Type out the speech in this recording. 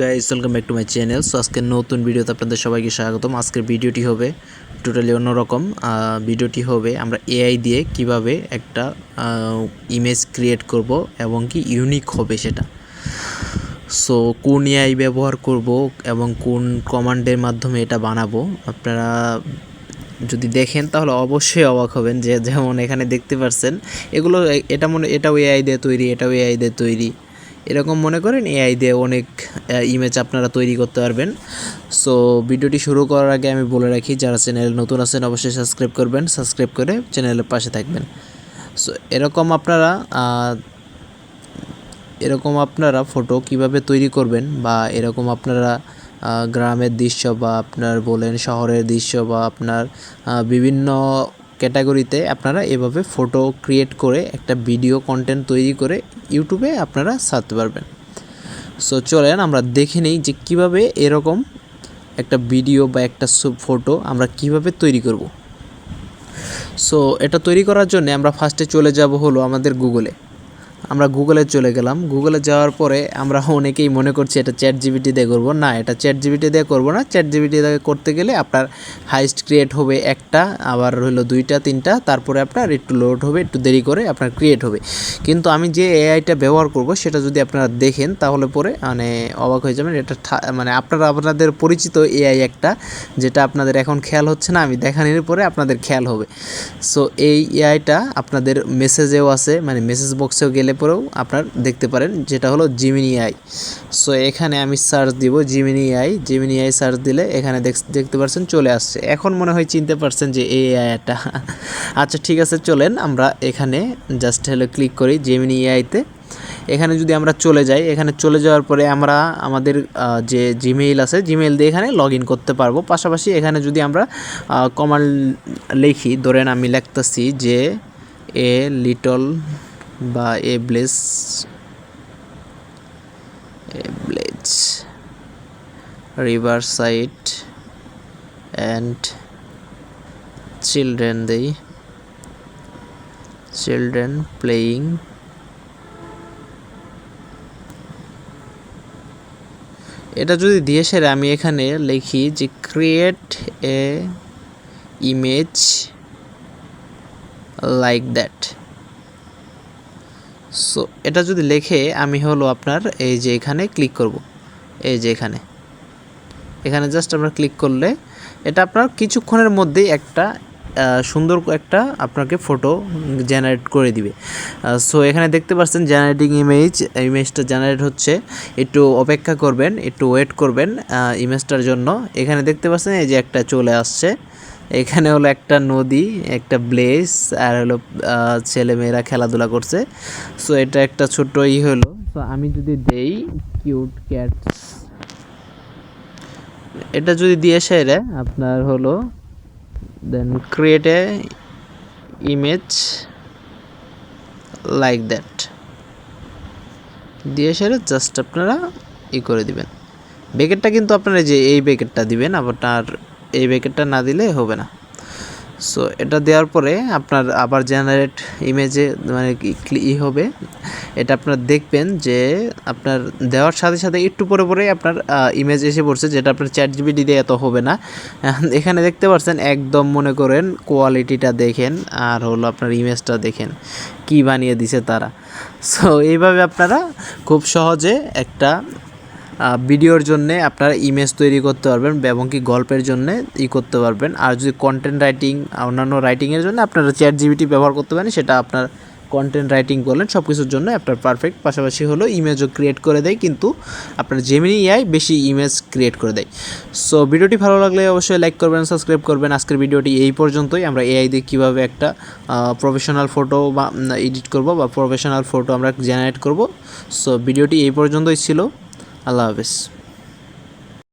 Guys welcome back to my channel so আজকের নতুন ভিডিওতে আপনাদের সবাইকে স্বাগতম। আজকের ভিডিওটি হবে টোটালি অন্যরকম। ভিডিওটি হবে আমরা এআই দিয়ে কীভাবে একটা ইমেজ ক্রিয়েট করব এবং কি ইউনিক হবে সেটা। সো কোন এআই ব্যবহার করব এবং কোন কমান্ডের মাধ্যমে এটা বানাবো, আপনারা যদি দেখেন তাহলে অবশ্যই অবাক হবেন যে যেমন এখানে দেখতে পাচ্ছেন এগুলো এটা মনে, এটাও এআই দিয়ে তৈরি, এটাও এআই দিয়ে তৈরি। এরকম মনে করেন এআই দিয়ে অনেক ইমেজ আপনারা তৈরি করতে পারবেন। সো ভিডিওটি শুরু করার আগে আমি বলে রাখি, যারা চ্যানেল নতুন আছেন, অবশ্যই সাবস্ক্রাইব করবেন সাবস্ক্রাইব করে চ্যানেলের পাশে থাকবেন। সো এরকম আপনারা এরকম আপনারা ফটো কীভাবে তৈরি করবেন বা এরকম আপনারা গ্রামের দৃশ্য বা আপনার বলেন শহরের দৃশ্য বা আপনার বিভিন্ন ক্যাটাগরিতে আপনারা এভাবে ফটো ক্রিয়েট করে একটা ভিডিও কন্টেন্ট তৈরি করে ইউটিউবে আপনারা ছাড়তে পারবেন। সো চলেন আমরা দেখে নিই যে কীভাবে এরকম একটা ভিডিও বা একটা ফটো আমরা কীভাবে তৈরি করব। সো এটা তৈরি করার জন্য আমরা ফার্স্টে চলে যাব হলো আমাদের গুগলে আমরা গুগলে চলে গেলাম। গুগলে যাওয়ার পরে আমরা অনেকেই মনে করছি এটা চ্যাট জিবিটি দিয়ে করব। না, এটা চ্যাট জিবিটি দিয়ে করব না। চ্যাট জিবিটি দিয়ে করতে গেলে আপনার হাইস্ট ক্রিয়েট হবে একটা, আবার হলো দুইটা, তিনটা, তারপরে আপনার একটু লোড হবে, একটু দেরি করে আপনার ক্রিয়েট হবে। কিন্তু আমি যে এআইটা ব্যবহার করব, সেটা যদি আপনারা দেখেন, তাহলে পরে মানে অবাক হয়ে যাবেন। এটা মানে আপনারা আপনাদের পরিচিত এআই একটা, যেটা আপনাদের এখন খেয়াল হচ্ছে না, আমি দেখানোর পরে আপনাদের খেয়াল হবে। সো এই এআইটা আপনাদের মেসেজেও আছে মানে মেসেজ বক্সেও গেলে পরেও আপনার দেখতে পারেন, যেটা হলো জিমিনি আই সো এখানে আমি সার্চ দিব Gemini AI Gemini AI search দিলে এখানে দেখ- দেখতে পারছেন চলে আসছে। এখন মনে হয় চিনতে পারছেন যে এই এআইটা আচ্ছা ঠিক আছে, চলেন আমরা এখানে জাস্ট হলো ক্লিক করি জিমিনি এআইতে এখানে যদি আমরা চলে যাই, এখানে চলে যাওয়ার পরে আমরা আমাদের যে জিমেইল আছে জিমেইল দিয়ে এখানে লগ করতে পারব। পাশাপাশি এখানে যদি আমরা কমান্ড লিখি, ধরেন আমি লিখতেছি যে এ লিটল বা a bless a blaze river side and children দেই। Children playing. এটা যদি দিয়ে সেরে আমি এখানে লিখি যে create a image like that so এটা যদি লেখে আমি হলো আপনার এই যে এখানে ক্লিক করব। এই যে এখানে। এখানে জাস্ট আমরা ক্লিক করলে এটা আপনার কিছুক্ষণের মধ্যেই একটা সুন্দর একটা আপনাকে ফটো জেনারেট করে দিবে। সো এখানে দেখতে পাচ্ছেন জেনারেটিং ইমেজ ইমেজটা জেনারেট হচ্ছে। একটু অপেক্ষা করবেন, একটু ওয়েট করবেন ইমেজটার জন্য। এখানে দেখতে পাচ্ছেন এই যে একটা চলে আসছে। এখানে হলো একটা নদী, একটা ব্লেস আর হলো ছেলেমেয়েরা খেলাধুলা করছে। সো এটা একটা ছোট্ট ই হলো। তো আমি যদি দেই কিউট ক্যাট এটা যদি দিয়ে সেরে আপনার হলো then create a image like that দিয়ে সেরে জাস্ট আপনারা ই করে দিবেন। বেকেটটা কিন্তু আপনারা যে, এই বেকেটটা দিবেন আপনার এই বেকেটটা না দিলে হবে না। সো এটা দেওয়ার পরে আপনার আবার জেনারেট ইমেজে মানে ই হবে। এটা আপনার দেখবেন যে আপনার দেওয়ার সাথে সাথে একটু পরে পরে আপনার ইমেজ এসে পড়ছে যেটা আপনার চ্যাট জিবিটি দিয়ে এত হবে না। এখানে দেখতে পাচ্ছেন একদম মনে করেন কোয়ালিটিটা দেখেন আর হলো আপনার ইমেজটা দেখেন কি বানিয়ে দিছে তারা। সো এইভাবে আপনারা খুব সহজে একটা ভিডিওর জন্য আপনারা ইমেজ তৈরি করতে পারবেন এবং কি গল্পের জন্য ই করতে পারবেন। আর যদি কন্টেন্ট রাইটিং অন্যান্য রাইটিংয়ের জন্য আপনারা চ্যাট জিবিটি ব্যবহার করতে পারেন, সেটা আপনার কন্টেন্ট রাইটিং করলেন সব কিছুর জন্য আপনার পারফেক্ট পাশাপাশি হলো ইমেজও ক্রিয়েট করে দেয়, কিন্তু আপনার জেমিনি এআই বেশি ইমেজ ক্রিয়েট করে দেয়। সো ভিডিওটি ভালো লাগলে অবশ্যই লাইক করবেন সাবস্ক্রাইব করবেন। আজকের ভিডিওটি এই পর্যন্তই। আমরা এআই দিয়ে কীভাবে একটা প্রফেশনাল ফটো বা এডিট করব বা প্রফেশনাল ফটো আমরা জেনারেট করব। সো ভিডিওটি এই পর্যন্তই ছিল। আল্লাহ হাফেজ